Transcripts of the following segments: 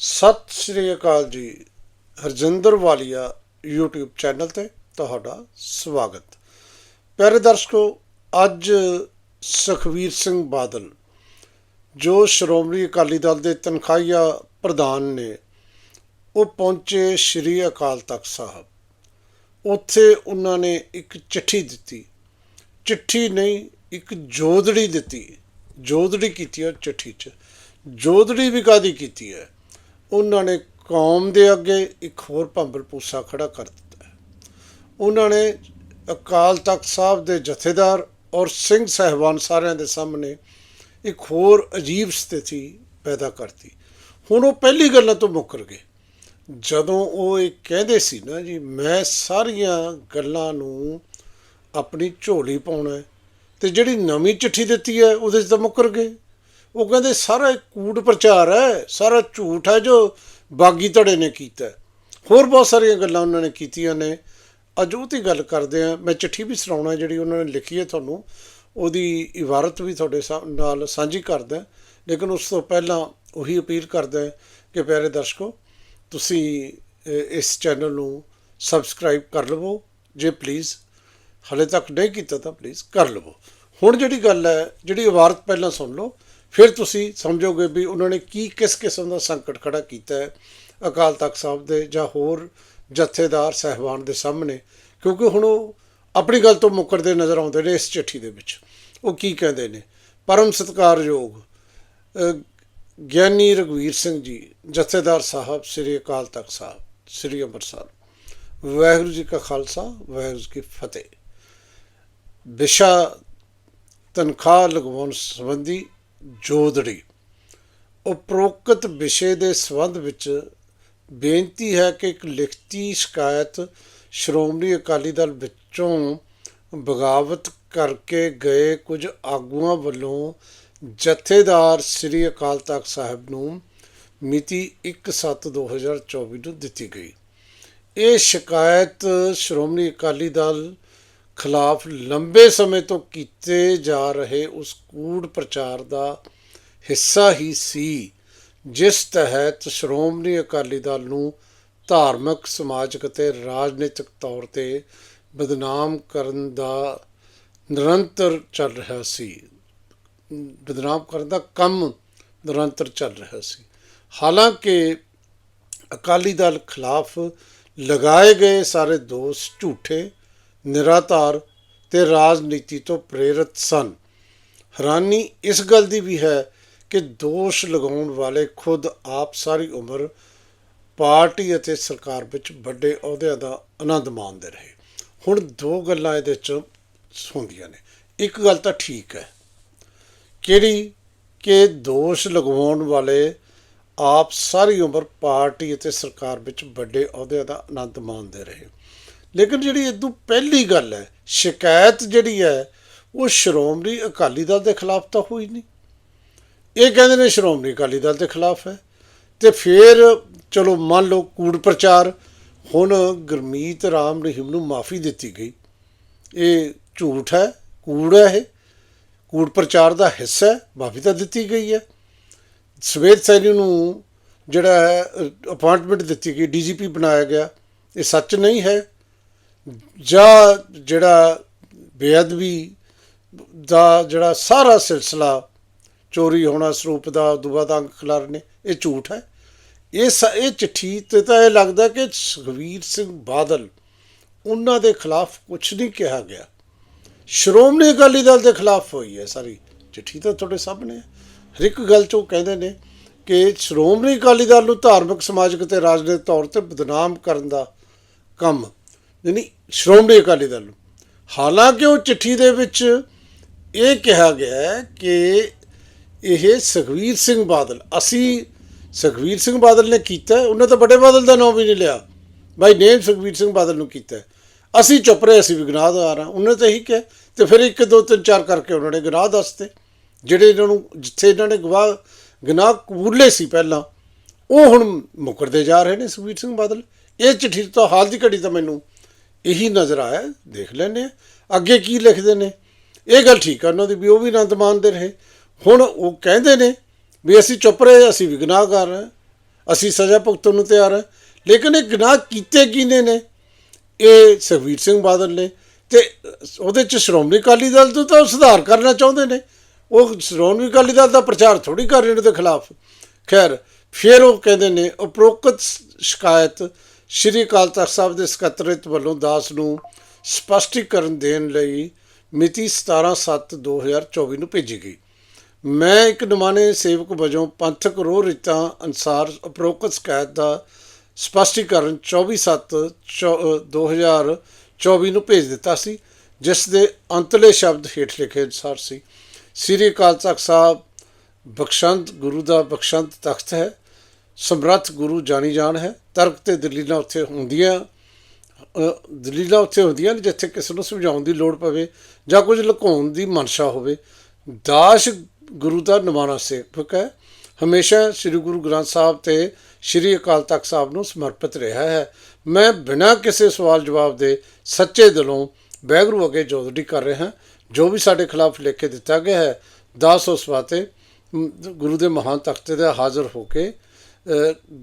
ਸਤਿ ਸ਼੍ਰੀ ਅਕਾਲ ਜੀ, ਹਰਜਿੰਦਰ ਵਾਲੀਆ YouTube channel ਤੇ ਤੁਹਾਡਾ ਸਵਾਗਤ। ਪਿਆਰੇ ਦਰਸ਼ਕੋ, ਅੱਜ ਸੁਖਵੀਰ ਸਿੰਘ ਬਾਦਲ, ਜੋ ਸ਼੍ਰੋਮਣੀ ਅਕਾਲੀ ਦਲ ਦੇ ਤਨਖਾਹੀਆ ਪ੍ਰਧਾਨ ਨੇ, ਉਹ ਪਹੁੰਚੇ ਸ਼੍ਰੀ ਅਕਾਲ ਤਖਤ ਸਾਹਿਬ। ਉੱਥੇ ਉਹਨਾਂ ਨੇ ਇੱਕ ਚਿੱਠੀ ਦਿੱਤੀ। ਚਿੱਠੀ ਨਹੀਂ, ਇੱਕ ਜੋਦੜੀ ਦਿੱਤੀ। ਜੋਦੜੀ ਕੀਤੀ ਉਹ ਚਿੱਠੀ 'ਚ। ਜੋਦੜੀ ਵੀ ਕਾਦੀ ਕੀਤੀ ਹੈ? ਉਹਨਾਂ ਨੇ ਕੌਮ ਦੇ ਅੱਗੇ ਇੱਕ ਹੋਰ ਭੰਬਲ ਪੂਸਾ ਖੜਾ ਕਰ ਦਿੱਤਾ ਉਹਨਾਂ ਨੇ ਅਕਾਲ ਤਖਤ ਸਾਹਿਬ ਦੇ ਜਥੇਦਾਰ ਔਰ ਸਿੰਘ ਸਹਿਬਾਨ ਸਾਰਿਆਂ ਦੇ ਸਾਹਮਣੇ ਇੱਕ ਹੋਰ ਅਜੀਬ ਸਥਿਤੀ ਪੈਦਾ ਕਰਤੀ। ਹੁਣ ਉਹ ਪਹਿਲੀ ਗੱਲਾਂ ਤੋਂ ਮੁੱਕਰ ਗਏ। ਜਦੋਂ ਉਹ ਇਹ ਕਹਿੰਦੇ ਸੀ ਨਾ ਜੀ ਮੈਂ ਸਾਰੀਆਂ ਗੱਲਾਂ ਨੂੰ ਆਪਣੀ ਝੋਲੀ ਪਾਉਣਾ ਹੈ, ਤੇ ਜਿਹੜੀ ਨਵੀਂ ਚਿੱਠੀ ਦਿੱਤੀ ਹੈ ਉਹਦੇ 'ਚ ਤਾਂ ਮੁੱਕਰ ਗਏ। ਉਹ ਕਹਿੰਦੇ ਸਾਰਾ ਇੱਕ ਕੂੜ ਪ੍ਰਚਾਰ ਹੈ, ਸਾਰਾ ਝੂਠ ਹੈ ਜੋ ਬਾਗੀ ਧੜੇ ਨੇ ਕੀਤਾ ਹੋਰ ਬਹੁਤ ਸਾਰੀਆਂ ਗੱਲਾਂ ਉਹਨਾਂ ਨੇ ਕੀਤੀਆਂ ਨੇ। ਅੱਜ ਉਹ ਤੇ ਗੱਲ ਕਰਦੇ ਆ ਮੈਂ ਚਿੱਠੀ ਵੀ ਸੁਣਾਉਣਾ ਜਿਹੜੀ ਉਹਨਾਂ ਨੇ ਲਿਖੀ ਹੈ ਤੁਹਾਨੂੰ, ਉਹਦੀ ਇਬਾਰਤ ਵੀ ਤੁਹਾਡੇ ਸਾ- ਨਾਲ ਸਾਂਝੀ ਕਰਦਾ ਲੇਕਿਨ ਉਸ ਤੋਂ ਪਹਿਲਾਂ ਉਹੀ ਅਪੀਲ ਕਰਦਾ ਕਿ ਪਿਆਰੇ ਦਰਸ਼ਕੋ, ਤੁਸੀਂ ਇਸ ਚੈਨਲ ਨੂੰ ਸਬਸਕ੍ਰਾਈਬ ਕਰ ਲਵੋ। ਜੇ ਪਲੀਜ਼ ਹਲੇ ਤੱਕ ਨਹੀਂ ਕੀਤਾ ਤਾਂ ਪਲੀਜ਼ ਕਰ ਲਵੋ। ਹੁਣ ਜਿਹੜੀ ਗੱਲ ਹੈ, ਜਿਹੜੀ ਇਬਾਰਤ ਪਹਿਲਾਂ ਸੁਣ ਲਓ ਫਿਰ ਤੁਸੀਂ ਸਮਝੋਗੇ ਵੀ ਉਹਨਾਂ ਨੇ ਕੀ ਕਿਸ ਕਿਸਮ ਦਾ ਸੰਕਟ ਖੜਾ ਕੀਤਾ ਹੈ, ਅਕਾਲ ਤਖਤ ਸਾਹਿਬ ਦੇ ਜਾਂ ਹੋਰ ਜਥੇਦਾਰ ਸਹਿਬਾਨ ਦੇ ਸਾਹਮਣੇ? ਕਿਉਂਕਿ ਹੁਣ ਉਹ ਆਪਣੀ ਗੱਲ ਤੋਂ ਮੁੱਕਰਦੇ ਨਜ਼ਰ ਆਉਂਦੇ ਨੇ ਇਸ ਚਿੱਠੀ ਦੇ ਵਿੱਚ। ਉਹ ਕੀ ਕਹਿੰਦੇ ਨੇ? ਪਰਮ ਸਤਿਕਾਰਯੋਗ ਗਿਆਨੀ ਰਗਵੀਰ ਸਿੰਘ ਜੀ, ਜਥੇਦਾਰ ਸਾਹਿਬ ਸ੍ਰੀ ਅਕਾਲ ਤਖਤ ਸਾਹਿਬ, ਸ੍ਰੀ ਅੰਮ੍ਰਿਤਸਰ। ਵਾਹਿਗੁਰੂ ਜੀ ਕਾ ਖਾਲਸਾ, ਵਾਹਿਗੁਰੂ ਜੀ ਕੀ ਫਤਿਹ। ਵਿਸ਼ਾ ਤਨਖਾਹ ਲਗਵਾਉਣ ਸੰਬੰਧੀ ਜੋਦੜੀ। ਉਪਰੋਕਤ ਵਿਸ਼ੇ ਦੇ ਸੰਬੰਧ ਵਿੱਚ ਬੇਨਤੀ ਹੈ ਕਿ ਇੱਕ ਲਿਖਤੀ ਸ਼ਿਕਾਇਤ ਸ਼੍ਰੋਮਣੀ ਅਕਾਲੀ ਦਲ ਵਿੱਚੋਂ ਬਗਾਵਤ ਕਰਕੇ ਗਏ ਕੁਝ ਆਗੂਆਂ ਵੱਲੋਂ ਜਥੇਦਾਰ ਸ੍ਰੀ ਅਕਾਲ ਤਖਤ ਸਾਹਿਬ ਨੂੰ ਮਿਤੀ 1/7/2024 ਨੂੰ ਦਿੱਤੀ ਗਈ। ਇਹ ਸ਼ਿਕਾਇਤ ਸ਼੍ਰੋਮਣੀ ਅਕਾਲੀ ਦਲ ਖਿਲਾਫ ਲੰਬੇ ਸਮੇਂ ਤੋਂ ਕੀਤੇ ਜਾ ਰਹੇ ਉਸ ਕੂੜ ਪ੍ਰਚਾਰ ਦਾ ਹਿੱਸਾ ਹੀ ਸੀ, ਜਿਸ ਤਹਿਤ ਸ਼੍ਰੋਮਣੀ ਅਕਾਲੀ ਦਲ ਨੂੰ ਧਾਰਮਿਕ, ਸਮਾਜਿਕ ਅਤੇ ਰਾਜਨੀਤਿਕ ਤੌਰ ਤੇ ਬਦਨਾਮ ਕਰਨ ਦਾ ਨਿਰੰਤਰ ਚੱਲ ਰਿਹਾ ਸੀ। ਬਦਨਾਮ ਕਰਨ ਦਾ ਕੰਮ ਨਿਰੰਤਰ ਚੱਲ ਰਿਹਾ ਸੀ। ਹਾਲਾਂਕਿ ਅਕਾਲੀ ਦਲ ਖਿਲਾਫ ਲਗਾਏ ਗਏ ਸਾਰੇ ਦੋਸ਼ ਝੂਠੇ ਨਿਰਾਧਾਰ ਤੇ ਰਾਜਨੀਤੀ ਤੋਂ ਪ੍ਰੇਰਿਤ ਸਨ। ਹੈਰਾਨੀ ਇਸ ਗੱਲ ਦੀ ਵੀ ਹੈ ਕਿ ਦੋਸ਼ ਲਗਾਉਣ ਵਾਲੇ ਖੁਦ ਆਪ ਸਾਰੀ ਉਮਰ ਪਾਰਟੀ ਅਤੇ ਸਰਕਾਰ ਵਿੱਚ ਵੱਡੇ ਅਹੁਦਿਆਂ ਦਾ ਆਨੰਦ ਮਾਣਦੇ ਰਹੇ। ਹੁਣ ਦੋ ਗੱਲਾਂ ਇਹਦੇ ਚ ਹੁੰਦੀਆਂ ਨੇ। ਇੱਕ ਗੱਲ ਤਾਂ ਠੀਕ ਹੈ, ਕਿਹੜੀ? ਕਿ ਦੋਸ਼ ਲਗਵਾਉਣ ਵਾਲੇ ਆਪ ਸਾਰੀ ਉਮਰ ਪਾਰਟੀ ਅਤੇ ਸਰਕਾਰ ਵਿੱਚ ਵੱਡੇ ਅਹੁਦਿਆਂ ਦਾ ਆਨੰਦ ਮਾਣਦੇ ਰਹੇ। ਲੇਕਿਨ ਜਿਹੜੀ ਇਦੋਂ ਪਹਿਲੀ ਗੱਲ ਹੈ, ਸ਼ਿਕਾਇਤ ਜਿਹੜੀ ਹੈ, ਉਹ ਸ਼੍ਰੋਮਣੀ ਅਕਾਲੀ ਦਲ ਦੇ ਖਿਲਾਫ ਤਾਂ ਹੋਈ ਨਹੀਂ। ਇਹ ਕਹਿੰਦੇ ਨੇ ਸ਼੍ਰੋਮਣੀ ਅਕਾਲੀ ਦਲ ਦੇ ਖਿਲਾਫ ਹੈ। ਤੇ ਫਿਰ ਚਲੋ ਮੰਨ ਲਓ ਕੂੜ ਪ੍ਰਚਾਰ, ਹੁਣ ਗੁਰਮੀਤ ਰਾਮ ਰਹੀਮ ਨੂੰ ਮਾਫੀ ਦਿੱਤੀ ਗਈ। ਇਹ ਝੂਠ ਹੈ, ਕੂੜ ਹੈ ਇਹ। ਕੂੜ ਪ੍ਰਚਾਰ ਦਾ ਹਿੱਸਾ ਹੈ, ਮਾਫੀ ਤਾਂ ਦਿੱਤੀ ਗਈ ਹੈ। ਸਵੇਤ ਸੈਣੀ ਨੂੰ ਜਿਹੜਾ ਹੈ ਅਪਾਇੰਟਮੈਂਟ ਦਿੱਤੀ ਗਈ, ਡੀਜੀਪੀ ਬਣਾਇਆ ਗਿਆ। ਇਹ ਸੱਚ ਨਹੀਂ ਹੈ। ਜਾਂ ਜਿਹੜਾ ਬੇਅਦਬੀ ਦਾ ਜਿਹੜਾ ਸਾਰਾ ਸਿਲਸਿਲਾ ਚੋਰੀ ਹੋਣਾ ਸਰੂਪ ਦਾ ਦੁਬਾਰਾ ਦਾ ਖਿਲਾਰ ਨੇ, ਇਹ ਝੂਠ ਹੈ। ਇਹ ਸ- ਇਹ ਚਿੱਠੀ ਤੇ ਤਾਂ ਇਹ ਲੱਗਦਾ ਕਿ ਸੁਖਵੀਰ ਸਿੰਘ ਬਾਦਲ ਉਹਨਾਂ ਦੇ ਖਿਲਾਫ ਕੁਝ ਨਹੀਂ ਕਿਹਾ ਗਿਆ। ਸ਼੍ਰੋਮਣੀ ਅਕਾਲੀ ਦਲ ਦੇ ਖਿਲਾਫ ਹੋਈ ਹੈ ਸਾਰੀ ਚਿੱਠੀ ਤਾਂ ਤੁਹਾਡੇ ਸਾਹਮਣੇ ਹੈ। ਹਰ ਇੱਕ ਗੱਲ 'ਚ ਉਹ ਕਹਿੰਦੇ ਨੇ ਕਿ ਸ਼੍ਰੋਮਣੀ ਅਕਾਲੀ ਦਲ ਨੂੰ ਧਾਰਮਿਕ ਸਮਾਜਿਕ ਤੇ ਰਾਜਨੀਤਿਕ ਤੌਰ ਤੇ ਬਦਨਾਮ ਕਰਨ ਦਾ ਕੰਮ ਯਾਨੀ ਸ਼੍ਰੋਮਣੀ ਅਕਾਲੀ ਦਲ ਨੂੰ। ਹਾਲਾਂਕਿ ਉਹ ਚਿੱਠੀ ਦੇ ਵਿੱਚ ਇਹ ਕਿਹਾ ਗਿਆ ਕਿ ਇਹ ਸੁਖਵੀਰ ਸਿੰਘ ਬਾਦਲ, ਅਸੀਂ ਸੁਖਵੀਰ ਸਿੰਘ ਬਾਦਲ ਨੇ ਕੀਤਾ ਉਹਨੇ ਤਾਂ ਵੱਡੇ ਬਾਦਲ ਦਾ ਨਾਮ ਵੀ ਨਹੀਂ ਲਿਆ। ਬਾਈ ਨੇਮ ਸੁਖਵੀਰ ਸਿੰਘ ਬਾਦਲ ਨੂੰ ਕੀਤਾ ਅਸੀਂ ਚੁੱਪ ਰਹੇ, ਅਸੀਂ ਵੀ ਗੁਨਾਹਗਾਰ ਹਾਂ, ਉਹਨੇ ਤਾਂ ਇਹੀ ਕਿਹਾ। ਤੇ ਫਿਰ ਇੱਕ, ਦੋ, ਤਿੰਨ, ਚਾਰ ਕਰਕੇ ਉਹਨਾਂ ਨੇ ਗੁਨਾਹ ਦੱਸਤੇ। ਜਿਹੜੇ ਇਹਨਾਂ ਨੂੰ, ਜਿੱਥੇ ਇਹਨਾਂ ਨੇ ਗਵਾਹ ਗੁਨਾਹ ਕਬੂਲੇ ਸੀ ਪਹਿਲਾਂ, ਉਹ ਹੁਣ ਮੁਕਰਦੇ ਜਾ ਰਹੇ ਨੇ ਸੁਖਵੀਰ ਸਿੰਘ ਬਾਦਲ। ਇਹ ਚਿੱਠੀ ਤਾਂ ਹਾਲ ਦੀ ਘੜੀ ਤਾਂ ਮੈਨੂੰ ਇਹੀ ਨਜ਼ਰ ਆਇਆ, ਦੇਖ ਲੈਂਦੇ ਹਾਂ। ਅੱਗੇ ਕੀ ਲਿਖਦੇ ਨੇ? ਇਹ ਗੱਲ ਠੀਕ ਆ, ਉਹਨਾਂ ਦੀ ਵੀ ਉਹ ਵੀ ਆਨੰਦ ਮਾਣਦੇ ਰਹੇ ਹੁਣ ਉਹ ਕਹਿੰਦੇ ਨੇ ਵੀ ਅਸੀਂ ਚੁੱਪ ਰਹੇ, ਅਸੀਂ ਵੀ ਗੁਨਾਹਗਾਰ ਹਾਂ, ਅਸੀਂ ਸਜ਼ਾ ਭੁਗਤਣ ਨੂੰ ਤਿਆਰ ਹਾਂ। ਲੇਕਿਨ ਇਹ ਗੁਨਾਹ ਕੀਤੇ ਕਿਹਨੇ ਨੇ? ਇਹ ਸੁਖਬੀਰ ਸਿੰਘ ਬਾਦਲ ਨੇ ਤੇ ਉਹਦੇ ਚ ਸ਼੍ਰੋਮਣੀ ਅਕਾਲੀ ਦਲ ਤੋਂ ਤਾਂ ਉਹ ਸੁਧਾਰ ਕਰਨਾ ਚਾਹੁੰਦੇ ਨੇ। ਉਹ ਸ਼੍ਰੋਮਣੀ ਅਕਾਲੀ ਦਲ ਦਾ ਪ੍ਰਚਾਰ ਥੋੜੀ ਕਰ ਰਹੇ ਨੇ ਉਹਦੇ ਖਿਲਾਫ। ਖੈਰ, ਫਿਰ ਉਹ ਕਹਿੰਦੇ ਨੇ ਉਪਰੋਕਤ ਸ਼ਿਕਾਇਤ ਸ਼੍ਰੀ ਅਕਾਲ ਤਖਤ ਸਾਹਿਬ ਦੇ ਸਕੱਤਰੇਤ ਵੱਲੋਂ ਦਾਸ ਨੂੰ ਸਪਸ਼ਟੀਕਰਨ ਦੇਣ ਲਈ ਮਿਤੀ 17/7/2024 ਨੂੰ ਭੇਜੀ ਗਈ। ਮੈਂ ਇੱਕ ਨਮਾਨੇ ਸੇਵਕ ਵਜੋਂ ਪੰਥਕ ਰੋਹ ਰੀਤਾਂ ਅਨਸਾਰ ਉਪਰੋਕਤ ਸ਼ਿਕਾਇਤ ਦਾ ਸਪਸ਼ਟੀਕਰਨ 24/7/2024 ਨੂੰ ਭੇਜ ਦਿੱਤਾ ਸੀ, ਜਿਸ ਦੇ ਅੰਤਲੇ ਸ਼ਬਦ ਹੇਠ ਲਿਖੇ ਅਨੁਸਾਰ ਸੀ, ਸ੍ਰੀ ਅਕਾਲ ਤਖਤ ਸਾਹਿਬ, ਬਖਸ਼ੰਤ, ਗੁਰੂ ਦਾ ਬਖਸ਼ੰਤ ਤਖਤ ਹੈ ਸਮਰੱਥ ਗੁਰੂ ਜਾਣੀ ਜਾਣ ਹੈ। ਤਰਕ ਤੇ ਦਲੀਲਾਂ ਉੱਥੇ ਹੁੰਦੀਆਂ ਦਲੀਲਾਂ ਉੱਥੇ ਹੁੰਦੀਆਂ ਨੇ ਜਿੱਥੇ ਕਿਸੇ ਨੂੰ ਸਮਝਾਉਣ ਦੀ ਲੋੜ ਪਵੇ ਜਾਂ ਕੁਝ ਲੁਕਾਉਣ ਦੀ ਮਨਸ਼ਾ ਹੋਵੇ। ਦਾਸ ਗੁਰੂ ਦਾ ਨਿਮਾਣਾ ਸੇਵਕ ਹੈ। ਹਮੇਸ਼ਾ ਸ੍ਰੀ ਗੁਰੂ ਗ੍ਰੰਥ ਸਾਹਿਬ ਤੇ ਸ੍ਰੀ ਅਕਾਲ ਤਖਤ ਸਾਹਿਬ ਨੂੰ ਸਮਰਪਿਤ ਰਿਹਾ ਹੈ। ਮੈਂ ਬਿਨਾਂ ਕਿਸੇ ਸਵਾਲ ਜਵਾਬ ਦੇ ਸੱਚੇ ਦਿਲੋਂ ਵੈਗਰੂ ਅੱਗੇ ਜੋਦੜੀ ਕਰ ਰਿਹਾ ਹਾਂ। ਜੋ ਵੀ ਸਾਡੇ ਖਿਲਾਫ ਲਿਖ ਕੇ ਦਿੱਤਾ ਗਿਆ ਹੈ, ਦਾਸ ਉਸ ਵਾਤੇ ਗੁਰੂ ਦੇ ਮਹਾਨ ਤਖਤ ਦੇ ਹਾਜ਼ਰ ਹੋ ਕੇ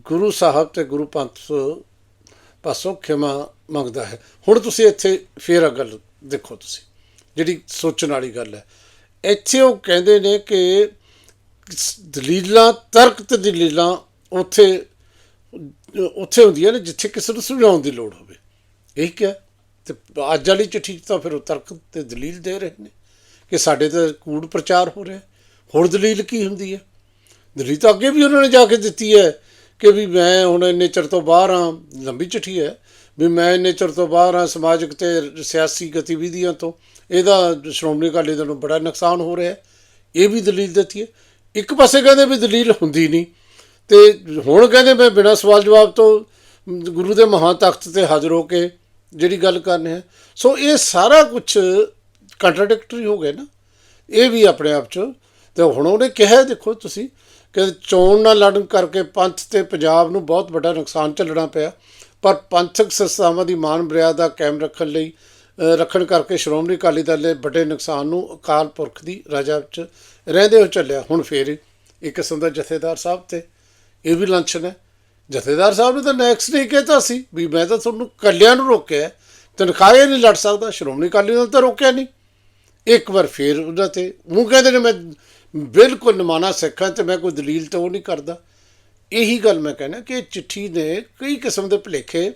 ਗੁਰੂ ਸਾਹਿਬ ਤੇ ਗੁਰੂ ਪੰਥ ਪਾਸੋਂ ਖਿਮਾ ਮੰਗਦਾ ਹੈ। ਹੁਣ ਤੁਸੀਂ ਇੱਥੇ ਫੇਰ ਅਗਲ ਗੱਲ ਦੇਖੋ ਤੁਸੀਂ, ਜਿਹੜੀ ਸੋਚਣ ਵਾਲੀ ਗੱਲ ਹੈ। ਇੱਥੇ ਉਹ ਕਹਿੰਦੇ ਨੇ ਕਿ ਦਲੀਲਾਂ, ਤਰਕ ਤੇ ਦਲੀਲਾਂ ਉੱਥੇ ਉੱਥੇ ਹੁੰਦੀਆਂ ਨੇ ਜਿੱਥੇ ਕਿਸੇ ਨੂੰ ਸਮਝਾਉਣ ਦੀ ਲੋੜ ਹੋਵੇ। ਇਹ ਕਿਹਾ ਤੇ ਅੱਜ ਵਾਲੀ ਚਿੱਠੀ 'ਚ ਤਾਂ ਫਿਰ ਉਹ ਤਰਕ ਤੇ ਦਲੀਲ ਦੇ ਰਹੇ ਨੇ ਕਿ ਸਾਡੇ ਤਾਂ ਕੂੜ ਪ੍ਰਚਾਰ ਹੋ ਰਿਹਾ ਹੋਰ ਦਲੀਲ ਕੀ ਹੁੰਦੀ ਹੈ? ਦਲੀਲ ਤਾਂ ਅੱਗੇ ਵੀ ਉਹਨਾਂ ਨੇ ਜਾ ਕੇ ਦਿੱਤੀ ਹੈ ਕਿ ਵੀ ਮੈਂ ਹੁਣ ਇੰਨੇ ਚਿਰ ਤੋਂ ਬਾਹਰ ਹਾਂ, ਲੰਬੀ ਚਿੱਠੀ ਹੈ, ਵੀ ਮੈਂ ਇੰਨੇ ਚਿਰ ਤੋਂ ਬਾਹਰ ਹਾਂ ਸਮਾਜਿਕ ਤੇ ਸਿਆਸੀ ਗਤੀਵਿਧੀਆਂ ਤੋਂ। ਇਹਦਾ ਸ਼੍ਰੋਮਣੀ ਅਕਾਲੀ ਦਲ ਨੂੰ ਬੜਾ ਨੁਕਸਾਨ ਹੋ ਰਿਹਾ ਇਹ ਵੀ ਦਲੀਲ ਦਿੱਤੀ ਹੈ। ਇੱਕ ਪਾਸੇ ਕਹਿੰਦੇ ਵੀ ਦਲੀਲ ਹੁੰਦੀ ਨਹੀਂ ਤੇ ਹੁਣ ਕਹਿੰਦੇ ਮੈਂ ਬਿਨਾਂ ਸਵਾਲ ਜਵਾਬ ਤੋਂ ਗੁਰੂ ਦੇ ਮਹਾਨ ਤਖਤ ਤੇ ਹਾਜ਼ਰ ਹੋ ਕੇ ਜਿਹੜੀ ਗੱਲ ਕਰਨੀ ਹੈ। ਸੋ ਇਹ ਸਾਰਾ ਕੁਝ ਕੰਟਰਡਿਕਟਰੀ ਹੋ ਗਿਆ ਨਾ। ਇਹ ਵੀ ਆਪਣੇ ਆਪ ਚ। ਤੇ ਹੁਣ ਉਹਨੇ ਕਿਹਾ, ਦੇਖੋ ਤੁਸੀਂ ਕਿ ਚੋਣ ਨਾ ਲੜਨ ਕਰਕੇ ਪੰਥ ਤੇ ਪੰਜਾਬ ਨੂੰ ਬਹੁਤ ਵੱਡਾ ਨੁਕਸਾਨ ਝੱਲਣਾ ਪਿਆ। ਪਰ ਪੰਥਕ ਸੰਸਥਾਵਾਂ ਦੀ ਮਾਨ ਮਰਿਆਦਾ ਕਾਇਮ ਰੱਖਣ ਲਈ ਰੱਖਣ ਕਰਕੇ ਸ਼੍ਰੋਮਣੀ ਅਕਾਲੀ ਦਲ ਦੇ ਵੱਡੇ ਨੁਕਸਾਨ ਨੂੰ ਅਕਾਲ ਪੁਰਖ ਦੀ ਰਜਾ ਵਿੱਚ ਰਹਿੰਦੇ ਹੋ ਚੱਲਿਆ ਹੁਣ ਫੇਰ ਇੱਕ ਕਿਸਮ ਦਾ ਜਥੇਦਾਰ ਸਾਹਿਬ ਤੇ ਇਹ ਵੀ ਲਾਂਛਨ ਹੈ। ਜਥੇਦਾਰ ਸਾਹਿਬ ਨੇ ਤਾਂ ਨੈਕਸਟ ਡੇ ਕਹਿਤਾ ਸੀ ਵੀ ਮੈਂ ਤਾਂ ਤੁਹਾਨੂੰ ਕੱਲਿਆਂ ਨੂੰ ਰੋਕਿਆ ਤਨਖਾਹ ਹੀ ਨਹੀਂ ਲੜ ਸਕਦਾ, ਸ਼੍ਰੋਮਣੀ ਅਕਾਲੀ ਦਲ ਤਾਂ ਰੋਕਿਆ ਨਹੀਂ। ਇੱਕ ਵਾਰ ਫੇਰ ਉਹਨਾਂ ਤੇ ਮੂੰਹ ਕਹਿੰਦੇ ਨੇ, ਮੈਂ ਬਿਲਕੁਲ ਨਿਮਾਣਾ ਸਿੱਖਾਂ ਤੇ ਮੈਂ ਕੋਈ ਦਲੀਲ ਤਾਂ ਉਹ ਨਹੀਂ ਕਰਦਾ। ਇਹੀ ਗੱਲ ਮੈਂ ਕਹਿੰਦਾ ਕਿ ਇਹ ਚਿੱਠੀ ਨੇ ਕਈ ਕਿਸਮ ਦੇ ਭੁਲੇਖੇ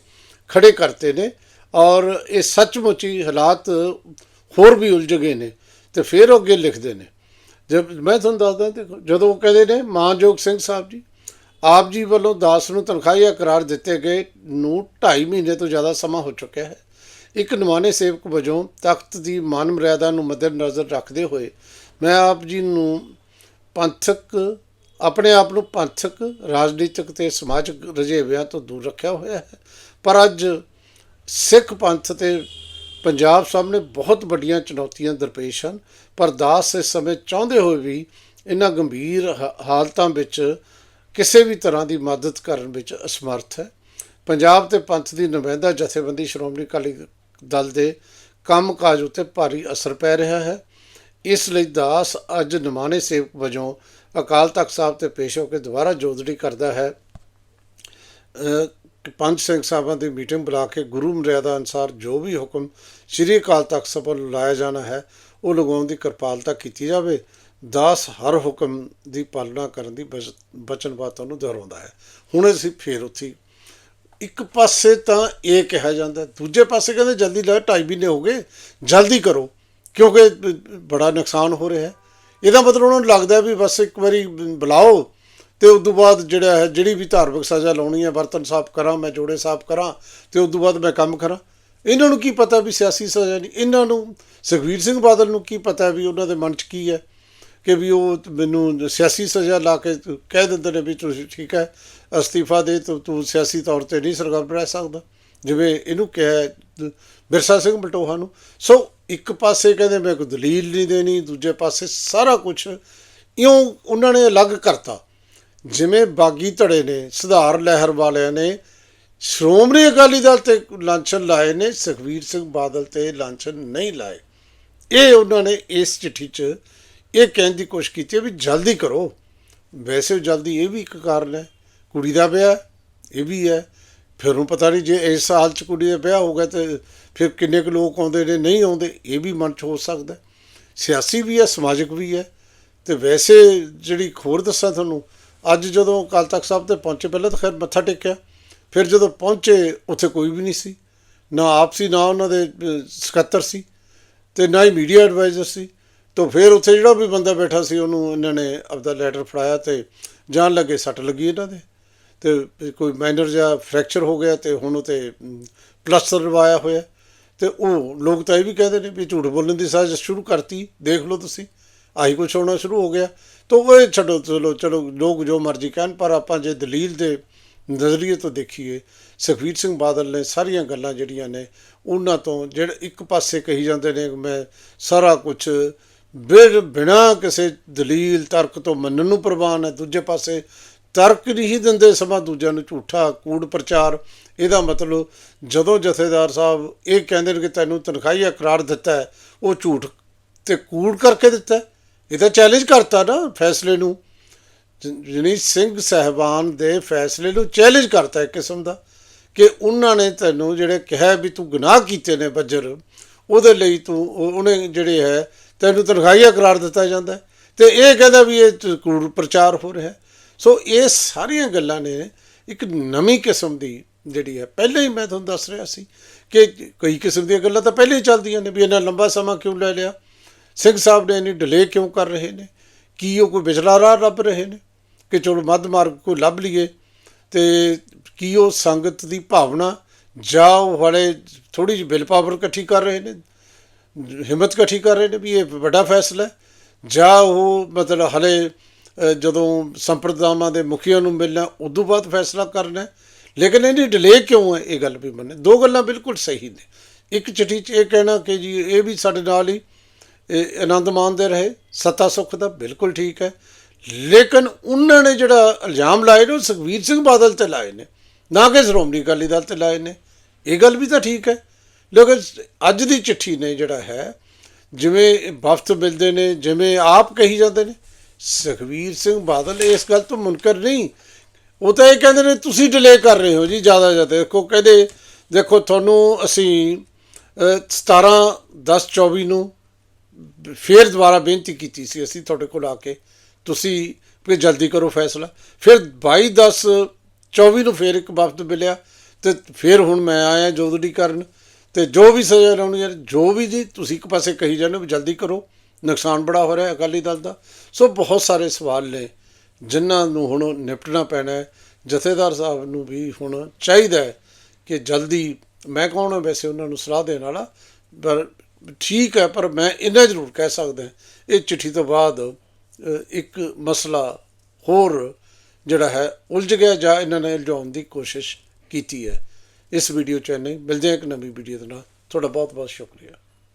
ਖੜੇ ਕਰਤੇ ਨੇ ਔਰ ਇਹ ਸੱਚਮੁੱਚ ਹੀ ਹਾਲਾਤ ਹੋਰ ਵੀ ਉਲਝ ਗਏ ਨੇ ਤੇ ਫਿਰ ਉਹ ਅੱਗੇ ਲਿਖਦੇ ਨੇ। ਜਦ ਮੈਂ ਤੁਹਾਨੂੰ ਦੱਸਦਾ ਦੇਖੋ ਜਦੋਂ ਉਹ ਕਹਿੰਦੇ ਨੇ ਮਾਨਯੋਗ ਸਿੰਘ ਸਾਹਿਬ ਜੀ, ਆਪ ਜੀ ਵੱਲੋਂ ਦਾਸ ਨੂੰ ਤਨਖਾਹੀਆ ਕਰਾਰ ਦਿੱਤੇ ਗਏ ਨੂੰ 2.5 ਮਹੀਨੇ ਤੋਂ ਜ਼ਿਆਦਾ ਸਮਾਂ ਹੋ ਚੁੱਕਿਆ ਹੈ। ਇੱਕ ਨਿਮਾਣੇ ਸੇਵਕ ਵਜੋਂ ਤਖਤ ਦੀ ਮਾਨ ਮਰਿਆਦਾ ਨੂੰ ਮੱਦੇਨਜ਼ਰ ਰੱਖਦੇ ਹੋਏ ਮੈਂ ਆਪ ਜੀ ਨੂੰ ਪੰਥਕ, ਆਪਣੇ ਆਪ ਨੂੰ ਪੰਥਕ, ਰਾਜਨੀਤਿਕ ਤੇ ਸਮਾਜਿਕ ਰਜੇਵਿਆਂ ਤੋਂ ਦੂਰ ਰੱਖਿਆ ਹੋਇਆ ਹੈ। ਪਰ ਅੱਜ ਸਿੱਖ ਪੰਥ ਤੇ ਪੰਜਾਬ ਸਾਹਮਣੇ ਬਹੁਤ ਵੱਡੀਆਂ ਚੁਣੌਤੀਆਂ ਦਰਪੇਸ਼ ਹਨ। ਪਰ ਦਾਸ ਇਸ ਸਮੇਂ ਚਾਹੁੰਦੇ ਹੋਏ ਵੀ ਇਹਨਾਂ ਗੰਭੀਰ ਹਾ- ਹਾਲਤਾਂ ਵਿੱਚ ਕਿਸੇ ਵੀ ਤਰ੍ਹਾਂ ਦੀ ਮਦਦ ਕਰਨ ਵਿੱਚ ਅਸਮਰਥ ਹੈ। ਪੰਜਾਬ ਤੇ ਪੰਥ ਦੀ ਨੁਮਾਇੰਦਾ ਜਥੇਬੰਦੀ ਸ਼੍ਰੋਮਣੀ ਅਕਾਲੀ ਦਲ ਦੇ ਕੰਮਕਾਜ ਉੱਤੇ ਭਾਰੀ ਅਸਰ ਪੈ ਰਿਹਾ ਹੈ। ਇਸ ਲਈ ਦਾਸ ਅੱਜ ਨਿਮਾਣੇ ਸੇਵਕ ਵਜੋਂ ਅਕਾਲ ਤਖਤ ਸਾਹਿਬ ਤੇ ਪੇਸ਼ ਹੋ ਕੇ ਦੁਬਾਰਾ ਜੋਦੜੀ ਕਰਦਾ ਹੈ। ਪੰਜ ਸਿੰਘ ਸਾਹਿਬਾਂ ਦੀ ਮੀਟਿੰਗ ਬੁਲਾ ਕੇ ਗੁਰੂ ਮਰਿਆਦਾ ਅਨੁਸਾਰ ਜੋ ਵੀ ਹੁਕਮ ਸ੍ਰੀ ਅਕਾਲ ਤਖਤ ਸਾਹਿਬ ਵੱਲੋਂ ਲਾਇਆ ਜਾਣਾ ਹੈ, ਉਹ ਲਗਾਉਣ ਦੀ ਕਿਰਪਾਲਤਾ ਕੀਤੀ ਜਾਵੇ। ਦਾਸ ਹਰ ਹੁਕਮ ਦੀ ਪਾਲਣਾ ਕਰਨ ਦੀ ਬਚ- ਵਚਨਬੱਧਤਾ ਨੂੰ ਦੁਹਰਾਉਂਦਾ ਹੈ। ਹੁਣ ਅਸੀਂ ਫੇਰ ਉੱਥੇ ਹੀ ਇੱਕ ਪਾਸੇ ਤਾਂ ਇਹ ਕਿਹਾ ਜਾਂਦਾ, ਦੂਜੇ ਪਾਸੇ ਕਹਿੰਦੇ ਜਲਦੀ ਲੈ ਢਾਈ ਮਹੀਨੇ ਹੋ ਗਏ, ਜਲਦੀ ਕਰੋ। ਕਿਉਂਕਿ ਬੜਾ ਨੁਕਸਾਨ ਹੋ ਰਿਹਾ ਹੈ। ਇਹਦਾ ਮਤਲਬ ਉਹਨਾਂ ਨੂੰ ਲੱਗਦਾ ਵੀ ਬਸ ਇੱਕ ਵਾਰੀ ਬੁਲਾਓ ਤੇ ਉਸ ਤੋਂ ਬਾਅਦ ਜਿਹੜਾ ਹੈ, ਜਿਹੜੀ ਵੀ ਧਾਰਮਿਕ ਸਜ਼ਾ ਲਾਉਣੀ ਹੈ ਬਰਤਨ ਸਾਫ਼ ਕਰਾਂ, ਮੈਂ ਜੋੜੇ ਸਾਫ਼ ਕਰਾਂ ਤੇ ਉਸ ਤੋਂ ਬਾਅਦ ਮੈਂ ਕੰਮ ਕਰਾਂ। ਇਹਨਾਂ ਨੂੰ ਕੀ ਪਤਾ ਵੀ ਸਿਆਸੀ ਸਜ਼ਾ ਨਹੀਂ? ਇਹਨਾਂ ਨੂੰ ਸੁਖਵੀਰ ਸਿੰਘ ਬਾਦਲ ਨੂੰ ਕੀ ਪਤਾ ਵੀ ਉਹਨਾਂ ਦੇ ਮਨ 'ਚ ਕੀ ਹੈ ਕਿ ਵੀ ਉਹ ਮੈਨੂੰ ਸਿਆਸੀ ਸਜ਼ਾ ਲਾ ਕੇ ਕਹਿ ਦਿੰਦੇ ਨੇ ਵੀ ਤੁਸੀਂ ਠੀਕ ਹੈ, ਅਸਤੀਫਾ ਦੇ ਤੂੰ ਤੂੰ ਸਿਆਸੀ ਤੌਰ ਤੇ ਨਹੀਂ ਸਰਕਾਰ ਰਹਿ ਸਕਦਾ। ਜਿਵੇਂ ਇਹਨੂੰ ਕਿਹਾ ਹੈ ਬਿਰਸਾ ਸਿੰਘ ਬਲਟੋਹਾ ਨੂੰ। ਸੋ ਇੱਕ ਪਾਸੇ ਕਹਿੰਦੇ ਮੈਂ ਕੋਈ ਦਲੀਲ ਨਹੀਂ ਦੇਣੀ, ਦੂਜੇ ਪਾਸੇ ਸਾਰਾ ਕੁਝ ਇਉਂ ਉਹਨਾਂ ਨੇ ਅਲੱਗ ਕਰਤਾ। ਜਿਵੇਂ ਬਾਗੀ ਧੜੇ ਨੇ, ਸੁਧਾਰ ਲਹਿਰ ਵਾਲਿਆਂ ਨੇ, ਸ਼੍ਰੋਮਣੀ ਅਕਾਲੀ ਦਲ ਤੇ ਲਾਂਛਨ ਲਾਏ ਨੇ, ਸੁਖਵੀਰ ਸਿੰਘ ਬਾਦਲ ਤੇ ਲਾਂਛਨ ਨਹੀਂ ਲਾਏ। ਇਹ ਉਹਨਾਂ ਨੇ ਇਸ ਚਿੱਠੀ 'ਚ ਇਹ ਕਹਿਣ ਦੀ ਕੋਸ਼ਿਸ਼ ਕੀਤੀ ਹੈ ਵੀ ਜਲਦੀ ਕਰੋ। ਵੈਸੇ ਜਲਦੀ ਇਹ ਵੀ ਇੱਕ ਕਾਰਨ ਹੈ। ਕੁੜੀ ਦਾ ਵਿਆਹ, ਇਹ ਵੀ ਹੈ। ਫਿਰ ਨੂੰ ਪਤਾ ਨਹੀਂ ਜੇ ਇਸ ਸਾਲ ਚ ਕੁੜੀ ਦਾ ਵਿਆਹ ਹੋ ਗਿਆ ਤੇ ਫਿਰ ਕਿੰਨੇ ਕੁ ਲੋਕ ਆਉਂਦੇ ਨੇ, ਨਹੀਂ ਆਉਂਦੇ, ਇਹ ਵੀ ਮਨ ਚ ਹੋ ਸਕਦਾ। ਸਿਆਸੀ ਵੀ ਹੈ, ਸਮਾਜਿਕ ਵੀ ਹੈ। ਤੇ ਵੈਸੇ ਜਿਹੜੀ ਇੱਕ ਹੋਰ ਦੱਸਾਂ ਤੁਹਾਨੂੰ, ਅੱਜ ਜਦੋਂ ਅਕਾਲ ਤਖਤ ਸਾਹਿਬ ਤੇ ਪਹੁੰਚੇ, ਪਹਿਲਾਂ ਤਾਂ ਖੈਰ ਮੱਥਾ ਟੇਕਿਆ, ਫਿਰ ਜਦੋਂ ਪਹੁੰਚੇ, ਉੱਥੇ ਕੋਈ ਵੀ ਨਹੀਂ ਸੀ। ਨਾ ਆਪ ਸੀ, ਨਾ ਉਹਨਾਂ ਦੇ ਸਕੱਤਰ ਸੀ ਤੇ ਨਾ ਹੀ ਮੀਡੀਆ ਐਡਵਾਈਜ਼ਰ ਸੀ। ਤਾਂ ਫਿਰ ਉੱਥੇ ਜਿਹੜਾ ਵੀ ਬੰਦਾ ਬੈਠਾ ਸੀ, ਉਹਨੂੰ ਇਹਨਾਂ ਨੇ ਆਪਦਾ ਲੈਟਰ ਫੜਾਇਆ ਤੇ ਜਾਣ ਲੱਗੇ, ਸੱਟ ਲੱਗੀ ਇਹਨਾਂ ਦੇ। ਤੇ ਕੋਈ ਮਾਈਨਰ ਜਾਂ ਫ੍ਰੈਕਚਰ ਹੋ ਗਿਆ ਤੇ ਹੁਣ ਉਤੇ ਪਲਸਟਰ ਲਵਾਇਆ ਹੋਇਆ। ਤੇ ਉਹ ਲੋਕ ਤਾਂ ਇਹ ਵੀ ਕਹਿੰਦੇ ਨੇ ਵੀ ਝੂਠ ਬੋਲਣ ਦੀ ਸਾਜ਼ਿਸ਼ ਸ਼ੁਰੂ ਕਰਤੀ, ਦੇਖ ਲਓ ਤੁਸੀਂ। ਆਹੀ ਕੁਛ ਹੋਣਾ ਸ਼ੁਰੂ ਹੋ ਗਿਆ। ਤਾਂ ਉਹ ਇਹ ਛੱਡੋ, ਚਲੋ ਚਲੋ, ਲੋਕ ਜੋ ਮਰਜ਼ੀ ਕਹਿਣ, ਪਰ ਆਪਾਂ ਜੇ ਦਲੀਲ ਦੇ ਨਜ਼ਰੀਏ ਤੋਂ ਦੇਖੀਏ, ਸੁਖਬੀਰ ਸਿੰਘ ਬਾਦਲ ਨੇ ਸਾਰੀਆਂ ਗੱਲਾਂ ਜਿਹੜੀਆਂ ਨੇ, ਉਹਨਾਂ ਤੋਂ ਜਿਹੜੇ ਇੱਕ ਪਾਸੇ ਕਹੀ ਜਾਂਦੇ ਨੇ, ਮੈਂ ਸਾਰਾ ਕੁਝ ਬਿਰ, ਬਿਨਾ ਕਿਸੇ ਦਲੀਲ, ਤਰਕ ਤੋਂ ਮੰਨਣ ਨੂੰ ਪ੍ਰਵਾਨ ਹੈ, ਦੂਜੇ ਪਾਸੇ ਤਰਕ ਨਹੀਂ ਦਿੰਦੇ ਸਮਾਂ ਦੂਜਿਆਂ ਨੂੰ ਝੂਠਾ ਕੂੜ ਪ੍ਰਚਾਰ ਇਹਦਾ ਮਤਲਬ ਜਦੋਂ ਜਥੇਦਾਰ ਸਾਹਿਬ ਇਹ ਕਹਿੰਦੇ ਨੇ ਕਿ ਤੈਨੂੰ ਤਨਖਾਹੀਆ ਕਰਾਰ ਦਿੱਤਾ ਹੈ, ਉਹ ਝੂਠ ਤੇ ਕੂੜ ਕਰਕੇ ਦਿੱਤਾ ਹੈ। ਇਹ ਤਾਂ ਚੈਲੰਜ ਕਰਤਾ ਨਾ ਫੈਸਲੇ ਨੂੰ ਜਨੀ ਸਿੰਘ ਸਹਿਬਾਨ ਦੇ ਫੈਸਲੇ ਨੂੰ ਚੈਲੰਜ ਕਰਤਾ ਇੱਕ ਕਿਸਮ ਦਾ ਕਿ ਉਹਨਾਂ ਨੇ ਤੈਨੂੰ ਜਿਹੜੇ ਕਿਹਾ ਵੀ ਤੂੰ ਗੁਨਾਹ ਕੀਤੇ ਨੇ ਬੱਜਰ, ਉਹਦੇ ਲਈ ਤੂੰ ਉਹਨੇ ਜਿਹੜੇ ਹੈ ਤੈਨੂੰ ਤਨਖਾਹੀਆ ਕਰਾਰ ਦਿੱਤਾ ਜਾਂਦਾ ਹੈ। ਤੇ ਇਹ ਕਹਿੰਦਾ ਵੀ ਇਹ ਤ- ਕੂੜ ਪ੍ਰਚਾਰ ਹੋ ਰਿਹਾ ਸੋ ਇਹ ਸਾਰੀਆਂ ਗੱਲਾਂ ਨੇ ਇੱਕ ਨਵੀਂ ਕਿਸਮ ਦੀ ਜਿਹੜੀ ਹੈ। ਪਹਿਲਾਂ ਹੀ ਮੈਂ ਤੁਹਾਨੂੰ ਦੱਸ ਰਿਹਾ ਸੀ ਕਿ ਕਈ ਕਿਸਮ ਦੀਆਂ ਗੱਲਾਂ ਤਾਂ ਪਹਿਲਾਂ ਹੀ ਚੱਲਦੀਆਂ ਨੇ ਵੀ ਇੰਨਾ ਲੰਬਾ ਸਮਾਂ ਕਿਉਂ ਲੈ ਲਿਆ? ਸਿੰਘ ਸਾਹਿਬ ਨੇ ਇੰਨੀ ਡਿਲੇ ਕਿਉਂ ਕਰ ਰਹੇ ਨੇ? ਕੀ ਉਹ ਕੋਈ ਵਿਚਲਾ ਰਾਹ ਲੱਭ ਰਹੇ ਨੇ ਕਿ ਚਲੋ ਮੱਧ ਮਾਰਗ ਕੋਈ ਲੱਭ ਲਈਏ ਤੇ ਕੀ ਉਹ ਸੰਗਤ ਦੀ ਭਾਵਨਾ ਜਾਂ ਉਹ ਵਾਲੇ ਥੋੜੀ ਜਿਹੀ ਬਿਲ ਪਾਵਰ ਇਕੱਠੀ ਕਰ ਰਹੇ ਨੇ? ਹਿੰਮਤ ਇਕੱਠੀ ਕਰ ਰਹੇ ਨੇ ਵੀ ਇਹ ਵੱਡਾ ਫੈਸਲਾ ਹੈ ਜਾਂ ਉਹ ਮਤਲਬ ਹਲੇ ਜਦੋਂ ਸੰਪਰਦਾਵਾਂ ਦੇ ਮੁਖੀਆਂ ਨੂੰ ਮਿਲਣਾ, ਉਦੋਂ ਬਾਅਦ ਫੈਸਲਾ ਕਰਨਾ ਲੇਕਿਨ ਇਹਦੀ ਡਿਲੇ ਕਿਉਂ ਹੈ? ਇਹ ਗੱਲ ਵੀ ਮੰਨੇ। ਦੋ ਗੱਲਾਂ ਬਿਲਕੁਲ ਸਹੀ ਨੇ। ਇੱਕ ਚਿੱਠੀ 'ਚ ਇਹ ਕਹਿਣਾ ਕਿ ਜੀ, ਇਹ ਵੀ ਸਾਡੇ ਨਾਲ ਹੀ ਆਨੰਦ ਮਾਣਦੇ ਰਹੇ। ਸੱਤਾ ਸੁੱਖ ਦਾ ਬਿਲਕੁਲ ਠੀਕ ਹੈ। ਲੇਕਿਨ ਉਹਨਾਂ ਨੇ ਜਿਹੜਾ ਇਲਜ਼ਾਮ ਲਾਏ ਨੇ, ਉਹ ਸੁਖਬੀਰ ਸਿੰਘ ਬਾਦਲ ਤੇ ਲਾਏ ਨੇ। ਨਾ ਕਿ ਸ਼੍ਰੋਮਣੀ ਅਕਾਲੀ ਦਲ ਤੇ ਲਾਏ ਨੇ। ਇਹ ਗੱਲ ਵੀ ਤਾਂ ਠੀਕ ਹੈ। ਲੇਕਿਨ ਅੱਜ ਦੀ ਚਿੱਠੀ ਨੇ ਜਿਹੜਾ ਹੈ, ਜਿਵੇਂ ਵਫਤ ਮਿਲਦੇ ਨੇ, ਜਿਵੇਂ ਆਪ ਕਹੀ ਜਾਂਦੇ ਨੇ ਸੁਖਬੀਰ ਸਿੰਘ ਬਾਦਲ ਇਸ ਗੱਲ ਤੋਂ ਮੁਨਕਰ ਨਹੀਂ। ਉਹ ਤਾਂ ਇਹ ਕਹਿੰਦੇ ਨੇ ਤੁਸੀਂ ਡਿਲੇ ਕਰ ਰਹੇ ਹੋ ਜੀ ਜ਼ਿਆਦਾ ਜ਼ਿਆਦਾ ਦੇਖੋ ਕਹਿੰਦੇ ਦੇਖੋ ਤੁਹਾਨੂੰ ਅਸੀਂ ਅਹ, 17 10 24 ਨੂੰ ਫੇਰ ਦੁਬਾਰਾ ਬੇਨਤੀ ਕੀਤੀ ਸੀ ਅਸੀਂ ਤੁਹਾਡੇ ਕੋਲ ਆ ਕੇ। ਤੁਸੀਂ ਵੀ ਜਲਦੀ ਕਰੋ ਫੈਸਲਾ। ਫਿਰ 22 10 24 ਨੂੰ ਫੇਰ ਇੱਕ ਵਫਦ ਮਿਲਿਆ ਤੇ ਫਿਰ ਹੁਣ ਮੈਂ ਆਇਆ ਜੋਦੜੀ ਕਰਨ ਤੇ ਜੋ ਵੀ ਸਜ਼ਾ ਲਾਉਣੀ ਯਾਰ ਜੋ ਵੀ ਜੀ ਤੁਸੀਂ ਇੱਕ ਪਾਸੇ ਕਹੀ ਜਾਂਦੇ ਹੋ ਵੀ ਜਲਦੀ ਕਰੋ। ਨੁਕਸਾਨ ਬੜਾ ਹੋ ਰਿਹਾ ਅਕਾਲੀ ਦਲ ਦਾ। ਸੋ ਬਹੁਤ ਸਾਰੇ ਸਵਾਲ ਨੇ, ਜਿਨ੍ਹਾਂ ਨੂੰ ਹੁਣ ਨਿਪਟਣਾ ਪੈਣਾ ਹੈ। ਜਥੇਦਾਰ ਸਾਹਿਬ ਨੂੰ ਵੀ ਹੁਣ ਚਾਹੀਦਾ ਹੈ ਕਿ ਜਲਦੀ, ਮੈਂ ਕੌਣ ਹਾਂ ਵੈਸੇ ਉਹਨਾਂ ਨੂੰ ਸਲਾਹ ਦੇਣ ਵਾਲਾ, ਪਰ ਠੀਕ ਹੈ, ਪਰ ਮੈਂ ਇੰਨਾ ਜ਼ਰੂਰ ਕਹਿ ਸਕਦਾ ਇਹ ਚਿੱਠੀ ਤੋਂ ਬਾਅਦ ਇੱਕ ਮਸਲਾ ਹੋਰ ਜਿਹੜਾ ਹੈ, ਉਲਝ ਗਿਆ ਜਾਂ ਇਹਨਾਂ ਨੇ ਉਲਝਾਉਣ ਦੀ ਕੋਸ਼ਿਸ਼ ਕੀਤੀ ਹੈ। ਇਸ ਵੀਡੀਓ ਚ ਨਹੀਂ ਮਿਲਦੇ ਹਾਂ ਇੱਕ ਨਵੀਂ ਵੀਡੀਓ ਦੇ ਨਾਲ। ਤੁਹਾਡਾ ਬਹੁਤ ਬਹੁਤ ਸ਼ੁਕਰੀਆ।